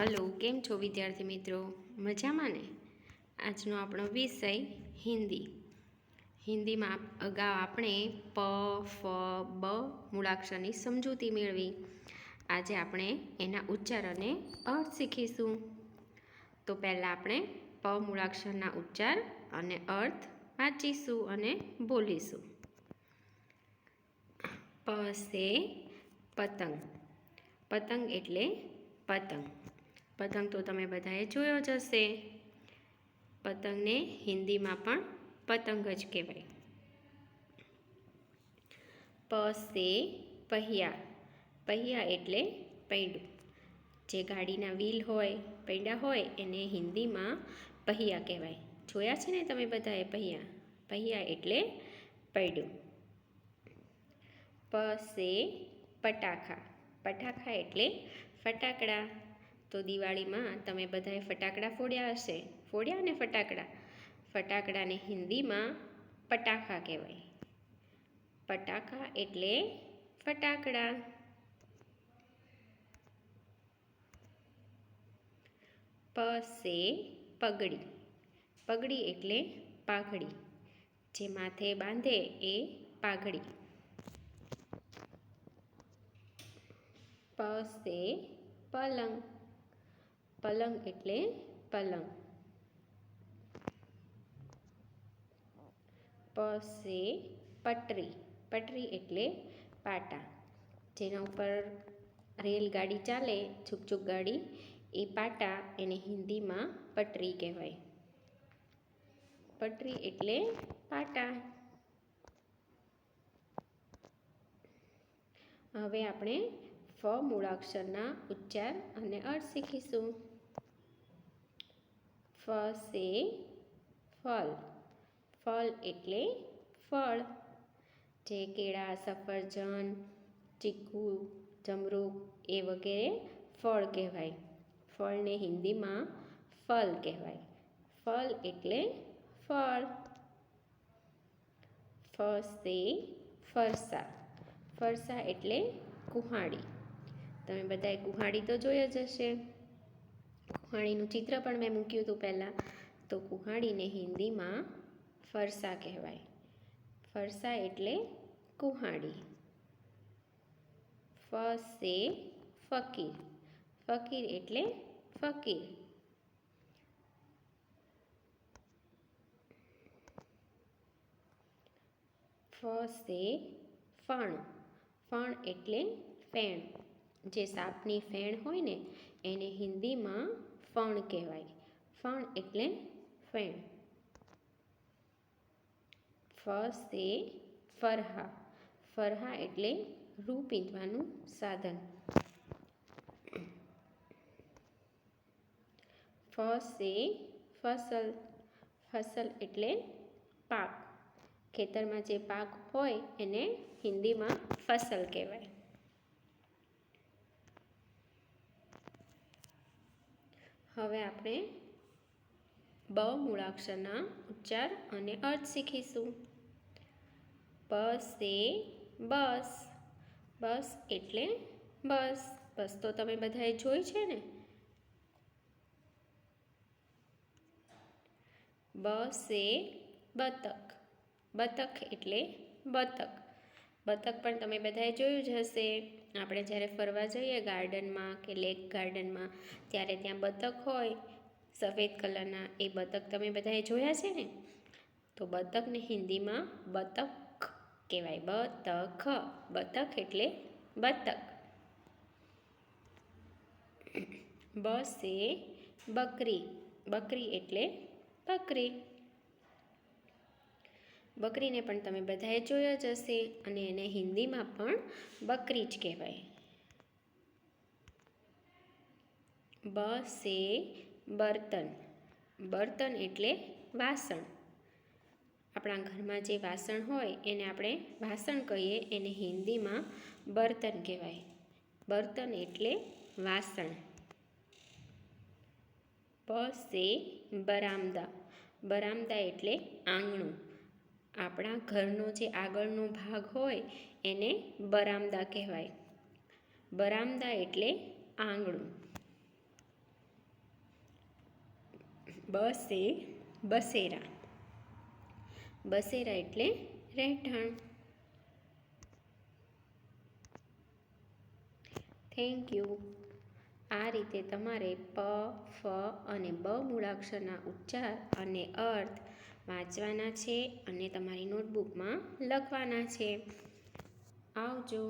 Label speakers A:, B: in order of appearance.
A: Hello, કેમ છો વિદ્યાર્થી મિત્રો? મજામાં ને? આજનો આપણો વિષય હિન્દી. હિન્દીમાં અગાઉ આપણે પ, ફ, બ મૂળાક્ષરની સમજૂતી મેળવી. આજે આપણે એના ઉચ્ચાર અને અર્થ શીખીશું. તો પહેલાં આપણે પ મૂળાક્ષરના ઉચ્ચાર અને અર્થ વાંચીશું અને બોલીશું. પ સે પતંગ. પતંગ એટલે પતંગ. પતંગ તો તમે બધાએ જોયો જ હશે. પતંગને હિન્દીમાં પણ પતંગ જ કહેવાય. પ સે પહિયા. પહિયા એટલે પૈડું. જે ગાડીના વ્હીલ હોય, પૈડા હોય, એને હિન્દીમાં પહિયા કહેવાય. જોયા છે ને તમે બધાએ પહિયા? પહિયા એટલે પૈડું. પ સે પટાખા. પટાખા એટલે ફટાકડા. તો દિવાળીમાં તમે બધાએ ફટાકડા ફોડ્યા હશે? ફોડ્યા ને ફટાકડા? ફટાકડાને હિન્દીમાં પટાખા કહેવાય. પટાખા એટલે ફટાકડા. પ, સે, પગડી. પગડી એટલે પાઘડી. જે માથે બાંધે એ પાઘડી. પ, સે, પલંગ. પલંગ એટલે પલંગ. પસે પટરી. પટરી એટલે પાટા. જેના ઉપર રેલગાડી ચાલે છૂકછૂક ગાડી, એ પાટા એને હિન્દીમાં પટરી કહેવાય. પટરી એટલે પાટા. હવે આપણે ફ મૂળાક્ષરના ઉચ્ચાર અને અર્થ શીખીશું. ફ સે ફલ. ફલ એટલે ફળ. જે કેળા, સફરજન, ચીકુ, જમરૂક એ વગેરે ફળ કહેવાય. ફળને હિન્દીમાં ફલ કહેવાય. ફલ એટલે ફળ. ફ સે ફરસા. ફરસા એટલે કુહાડી. તમે બધાએ કુહાડી તો જોઈ જ હશે. કુહાડીનું ચિત્ર પણ મેં મૂક્યું હતું પહેલાં. તો કુહાડીને હિન્દીમાં ફરસા કહેવાય. ફરસા એટલે કુહાડી. ફ સે ફકીર. ફકીર એટલે ફકીર. ફ સે ફણ. ફણ એટલે ફેણ. જે સાપની ફેણ હોય ને, એને હિન્દીમાં ફણ કહેવાય. ફણ એટલે ફેણ. ફ સે ફરહા. ફરહા એટલે રૂ પીંધવાનું સાધન. ફ સે ફસલ. ફસલ એટલે પાક. ખેતરમાં જે પાક હોય એને હિન્દીમાં ફસલ કહેવાય. હવે આપણે બ મૂળાક્ષરના ઉચ્ચાર અને અર્થ શીખીશું. બ સે બસ. બસ એટલે બસ. બસ તો તમે બધાએ જોઈ છે ને? બસે બતક. બતક એટલે બતક. બતક પણ તમે બધાએ જોયું જ હશે. આપણે જ્યારે ફરવા જઈએ ગાર્ડનમાં કે લેક ગાર્ડનમાં, ત્યારે ત્યાં બતક હોય, સફેદ કલરના, એ બતક તમે બધાએ જોયા છે ને? તો બતકને હિન્દીમાં બતક કહેવાય. બતખ. બતક એટલે બતક. બસે બકરી. બકરી એટલે બકરી. બકરીને પણ તમે બધાએ જોયા જ હશે અને એને હિન્દીમાં પણ બકરી જ કહેવાય. બ, સે, બર્તન. બર્તન એટલે વાસણ. આપણા ઘરમાં જે વાસણ હોય એને આપણે વાસણ કહીએ, એને હિન્દીમાં બર્તન કહેવાય. બર્તન એટલે વાસણ. બ, સે, બરામદા. બરામદા એટલે આંગણું. આપણા ઘરનો જે આગળનો ભાગ હોય એને બરામદા કહેવાય. બરામદા એટલે આંગણું. બસે બસેરા. બસેરા એટલે રહેઠાણ. થેન્ક યુ આ રીતે તમારે પ, ફ અને બ મૂળાક્ષરના ઉચ્ચાર અને અર્થ વાંચવાના છે અને તમારી નોટબુકમાં લખવાના છે. આવજો.